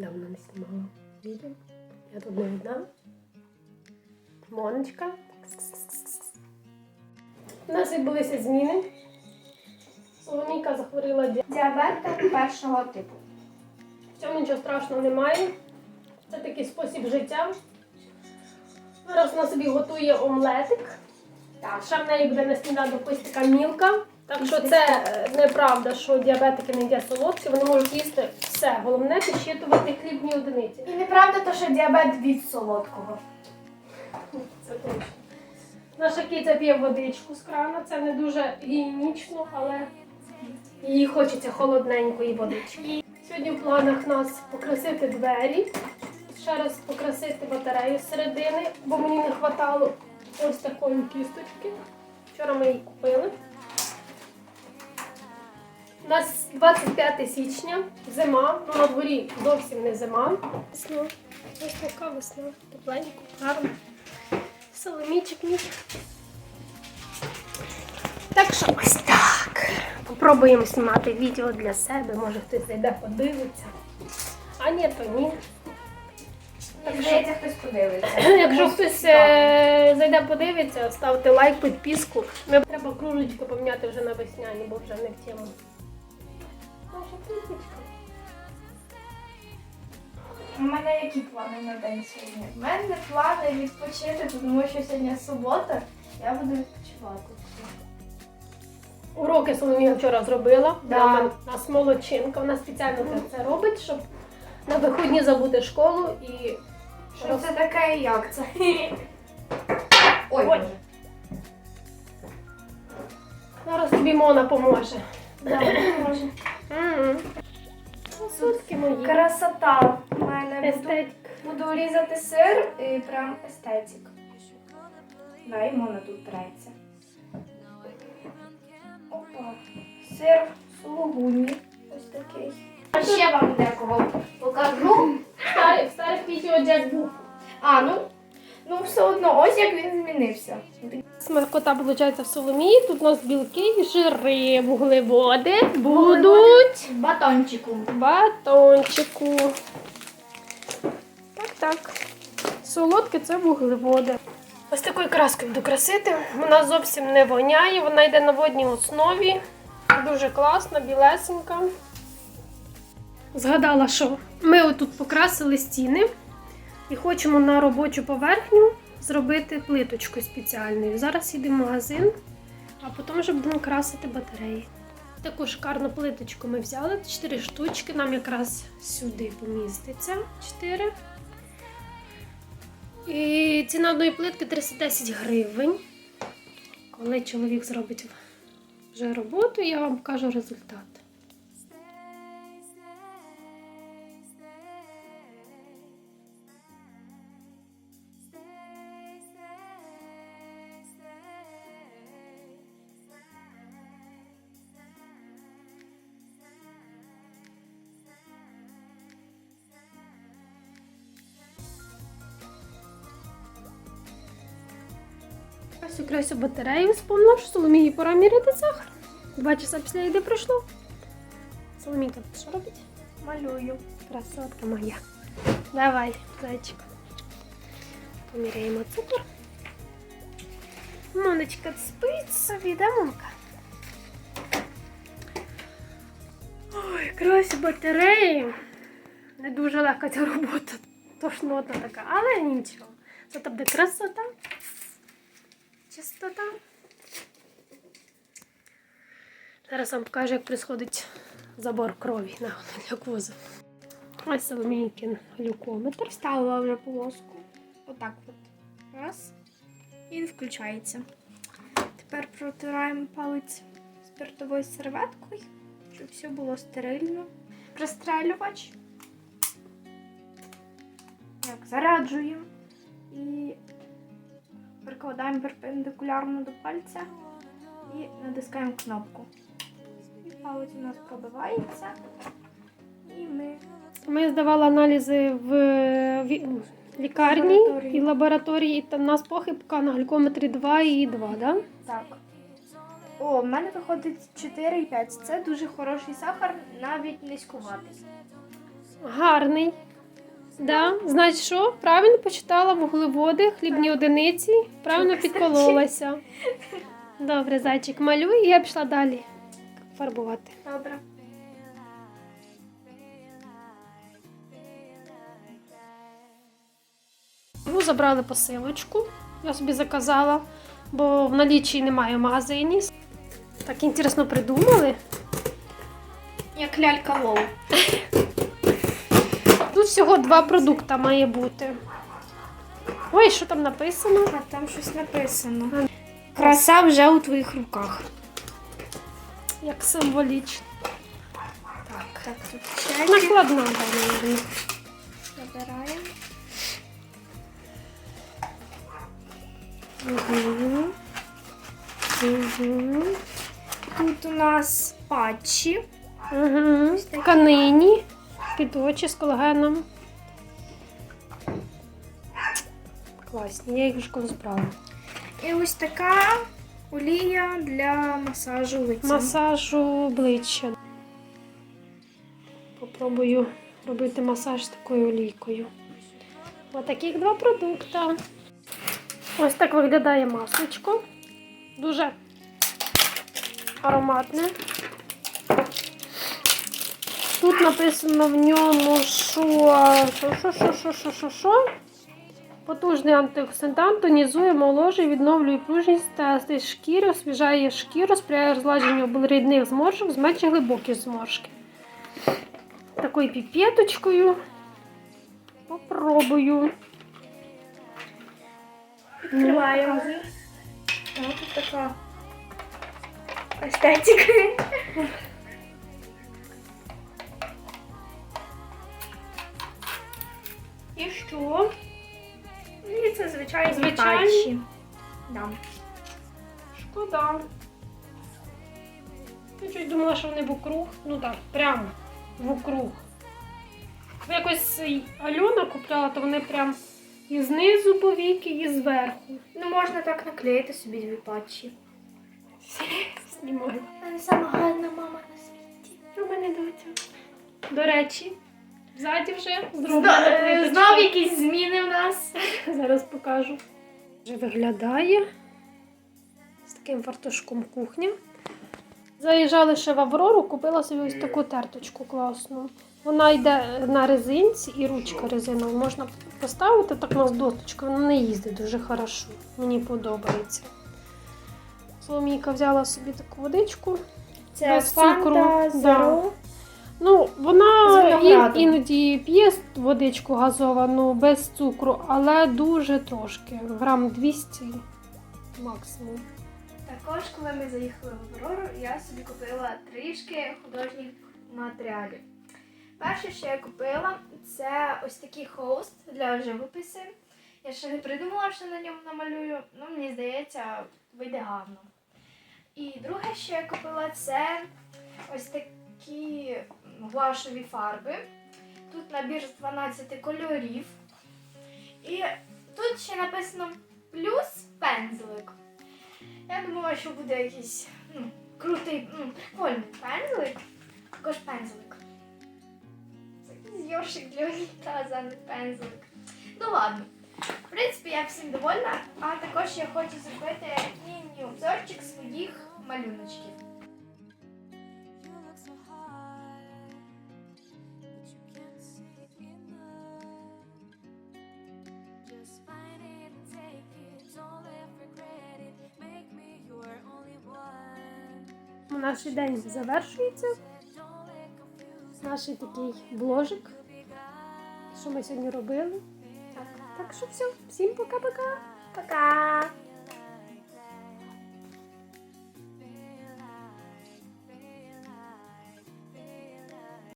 Давно не знімала відео. Я тут не одна. Монечка. У нас відбулися зміни. Соломійка захворіла ді- Діабет першого типу. В цьому нічого страшного немає. Це такий спосіб життя. Зараз вона собі готує омлетик. Так. Ще в неї буде на сніданок ось така мілка. Так що це е, неправда, що діабетики не їдять солодкі, вони можуть їсти все. Головне підсчитувати хлібні одиниці. І неправда, то, що діабет від солодкого. Це точно. Наша киця п'є водичку з крана, це не дуже гігієнічно, але їй хочеться холодненької водички. Сьогодні в планах нас покрасити двері, ще раз покрасити батарею з середини, бо мені не вистачало ось такої кісточки. Вчора ми її купили. У нас 25 січня, зима, ну на дворі зовсім не зима. Весна. Ось така весна, тепленько, гарно. Соломійчик мій. Так що ось так. Попробуємо знімати відео для себе, може хтось зайде подивиться. А ні, то ні. Так здається, хтось подивиться. Якщо хтось е, зайде подивиться, ставте лайк, підписку. Ми треба кружечку поміняти вже на весняні, бо вже не в тему. Наша квіточка. У мене які плани на день сьогодні? У мене плани відпочити, тому що сьогодні субота, я буду відпочивати. Уроки Соломія вчора зробила. Да. Вона у нас молодчинка. Вона спеціально це- це робить, щоб на виходні забути школу і Що це таке і як це? Ой, Ой. Зараз тобі Мона поможе. Да, може. Сутки мої. Красота в мене. Буду, Естетик. буду різати сир і прям естетик. Да, і можна тут треться. Опа. Сир сулугуні. Ось такий. А ще вам декого покажу. Старих, в старих відео дядь був. А, ну, ну все одно, ось як він змінився. Смакота, виходить, в Соломії. Тут у нас білки, жири, вуглеводи будуть батончику. батончику. Так, так. Солодке це вуглеводи. Ось такою краскою буду красити. Вона зовсім не воняє, вона йде на водній основі. Дуже класна, білесенька. Згадала, що ми отут покрасили стіни і хочемо на робочу поверхню зробити плиточку спеціальною. Зараз їдемо в магазин, а потім вже будемо красити батареї. Таку шикарну плиточку ми взяли, 4 штучки, нам якраз сюди поміститься 4. І ціна одної плитки 310 гривень. Коли чоловік зробить вже роботу, я вам покажу результат. Ось якраз батарею вспомнила, що Соломії пора міряти сахар. Два часа після їди пройшло. Соломійка, що робить? Малюю. Красотка моя. Давай, зайчик. Поміряємо цукор. Монечка спить собі, да, Монка? Ой, якраз батареї. Не дуже легка ця робота. Тошнота така, але нічого. Зато буде красота. Чистота. Зараз вам покажу, як відбувається забор крові на глюкозу. Ось Соломійкин глюкометр. Ставила вже полоску. Отак от. Раз. І він включається. Тепер протираємо палець спиртовою серветкою, щоб все було стерильно. Пристрелювач. Так, заряджуємо і прикладаємо перпендикулярно до пальця і натискаємо кнопку. І палець у нас пробивається. І ми Ми здавали аналізи в ну, лікарні Лабораторії. і лабораторії, і там у нас похибка на глюкометрі 2 і 2, да? Так. О, в мене виходить 4,5. Це дуже хороший сахар, навіть низькуватий. Гарний. Да? Значить, що? Правильно почитала вуглеводи, хлібні одиниці, правильно підкололася. Добре, зайчик, малюй, і я пішла далі фарбувати. Добре. Ну, забрали посилочку. Я собі заказала, бо в наліччі немає в магазині. Так інтересно придумали. Як лялька лол. Всього два продукти має бути. Ой, що там написано? А там щось написано. Краса вже у твоїх руках. Як символічно. Так, так, тут чеки. Накладна, да. Забираємо. Угу. Угу. Тут у нас патчі. Угу. Тканині, під очі з колагеном. Класні, я їх вже колись брала. І ось така олія для масажу лиця. Масажу обличчя. Попробую робити масаж з такою олійкою. Ось таких два продукти. Ось так виглядає масличко. Дуже ароматне. Тут написано в ньому, що що, що, що, що, що, що? Потужний антиоксидант тонізує, моложе, відновлює пружність та шкіри, освіжає шкіру, сприяє розладженню блідних зморшок, зменшує глибокі зморшки. Такою піпеточкою. Попробую. Відкриваємо. О, тут така естетика. Що? І це звичайні Звичайні? Да. Шкода. Я чуть думала, що вони вокруг. Ну так, прямо вокруг. Бо Якось Альона купляла, то вони прям і знизу повіки, і зверху. Ну, можна так наклеїти собі дві патчі. Знімаю. Сама гарна мама на світі. У мене доця. До речі, ззаді вже зроблена е. Знов якісь зміни в нас. Зараз покажу. Вже виглядає з таким фартушком кухня. Заїжджали ще в Аврору, купила собі ось таку терточку класну. Вона йде на резинці і ручка резинова. Можна поставити так на досточку, вона не їздить дуже хорошо. Мені подобається. Соломійка взяла собі таку водичку. Це Без фанта, цукру, зеро. Ну, вона виноградом. ін- іноді п'є водичку газовану без цукру, але дуже трошки. Грам 200 максимум. Також, коли ми заїхали в Аврору, я собі купила трішки художніх матеріалів. Перше, що я купила, це ось такий холст для живописи. Я ще не придумала, що на ньому намалюю. Ну, мені здається, вийде гарно. І друге, що я купила, це ось такі гуашеві фарби. Тут набір з 12 кольорів. І тут ще написано плюс пензлик. Я думала, що буде якийсь ну, крутий, ну, прикольний пензлик. Також пензлик. Це якийсь йоршик для унітаза, не пензлик. Ну ладно. В принципі, я всім довольна, а також я хочу зробити міні-обзорчик своїх малюночків. Наш день завершується. Наш такий бложик, що ми сьогодні робили. Так, так що все, всім пока-пока. Пока!